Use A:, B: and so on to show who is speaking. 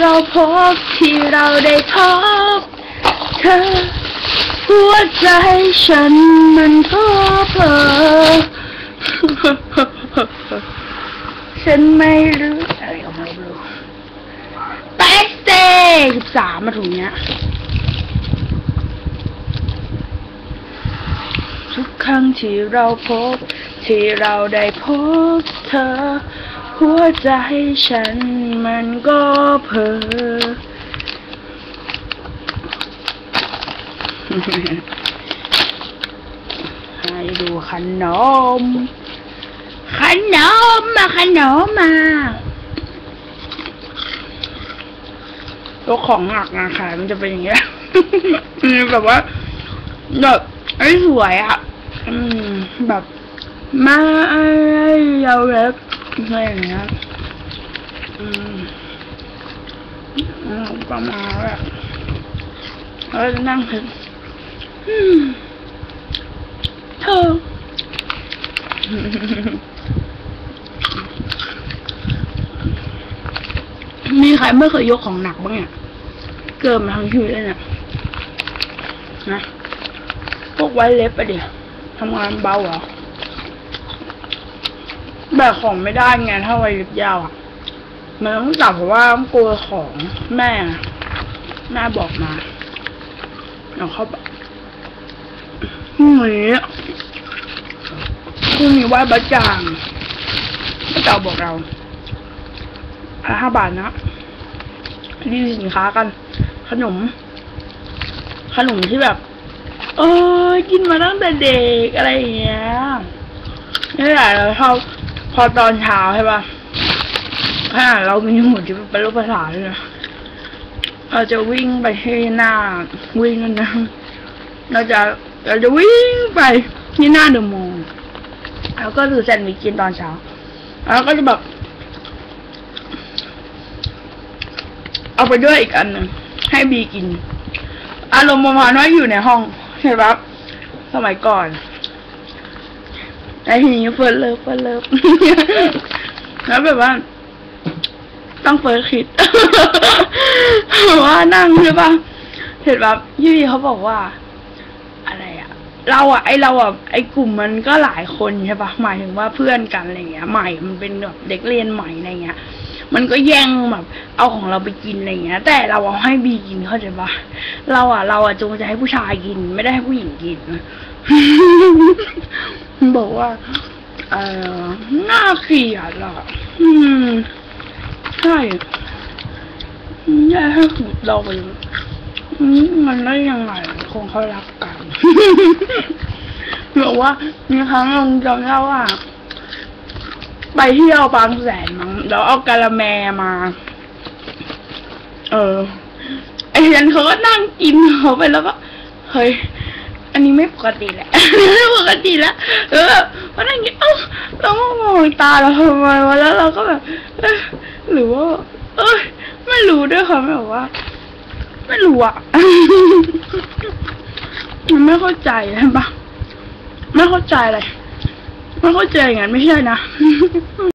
A: เราพบที่เราได้พบเธอ หัวใจฉันมันก็เผลอฉันไม่รู้อะไรก็ไม่รู้แบ็กเตจสิบสามมาถุงเนี้ยทุกครั้งที่เราพบ ที่เราได้พบเธอ หัวใจฉันมันก็เพ้อให้ดูขนม ขนมมาขนมมาตัวของหนักนะค่ะมันจะเป็นอย่างเงี้ยแบบว่าแบบไอ้สวยอะอืมแบบไม่ยาเล็ก อะไรอย่างเงี้ยอืมประมาณแบบแล้วจะนั่งถึงเธอมีใครไม่เคยยกของหนักบ้างเนี่ย เกิดมาทั้งชีวิตเลยเนี่ยนะ พวกไว้เล็บอะเดี๋ยวทำงานเบาเหรอ แบกของไม่ได้ไงถ้าไว้ล็บยาวอะมันต้องจับเพราะว่าต้องกลัวของแม่ แม่บอกมาเอาเข้าไปพรุ่งนี้พรุ่งนี้ไหว้บะจางพระเจ้าบอกเราอะห้าบาทนะรีวิวสินค้ากัน ขนม ขนมที่แบบ เออกินมาตั้งแต่เด็กอะไรอย่างเงี้ยนี่แหละเราชอบ พอตอนเช้าใช่ปะขนาดเรามีหัวที่เป็นรูปภาษาเลยนะเราจะวิ่งไปที่หน้าวิ่งนะเราจะเราจะวิ่งไปที่หน้าเดอะมอลล์แล้วก็ถือแซนด์วิชกินตอนเช้า แล้วก็จะแบบ เอาไปด้วยอีกอันหนึ่งให้บีกิน อารมณ์ประมาณว่าอยู่ในห้องใช่ปะสมัยก่อน ไอ้ทีนี้เฟิร์สเลิฟเฟิร์สเลิฟแล้วแบบว่า ต้องเฟิร์สคิดว่านั่งใช่ปะเห็นแบบยี่วีเขาบอกว่า อะไรอะเราอะไอเราอะไอกลุ่มมันก็หลายคนใช่ปะหมายถึงว่าเพื่อนกันอะไรเงี้ย ใหม่มันเป็นแบบเด็กเรียนใหม่อะไรเงี้ยมันก็แย่งแบบ เอาของเราไปกินอะไรเงี้ย แต่เราเอาให้บีกินเข้าใจปะเราอะเราอะจงใจให้ผู้ชายกิน ไม่ได้ให้ผู้หญิงกิน ว่าเออน่าเกลียดอะอืม ใช่แย่ให้หูเราไปมันได้ยังไงคงเขารักกันบอกว่ามีครั้งหนึงจำได้ว่า ไปเที่ยวบางแสนมั้งแล้วเอากะละแมมา เออไอ้ยันเขาก็นั่งกินเขาไปแล้วก็ เฮ้ย อันนี้ไม่ปกติแหละไม่ปกติแล้วเออพอนั่งกินเอ้าเราก็มองตาเราทำไมวะแล้วเราก็แบบหรือว่าเอ้ยไม่รู้ด้วยค่ะแบบว่า ไม่รู้อะมันไม่เข้าใจใช่ปะไม่เข้าใจเลยไม่เข้าใจอย่างนั้นไม่ใช่นะ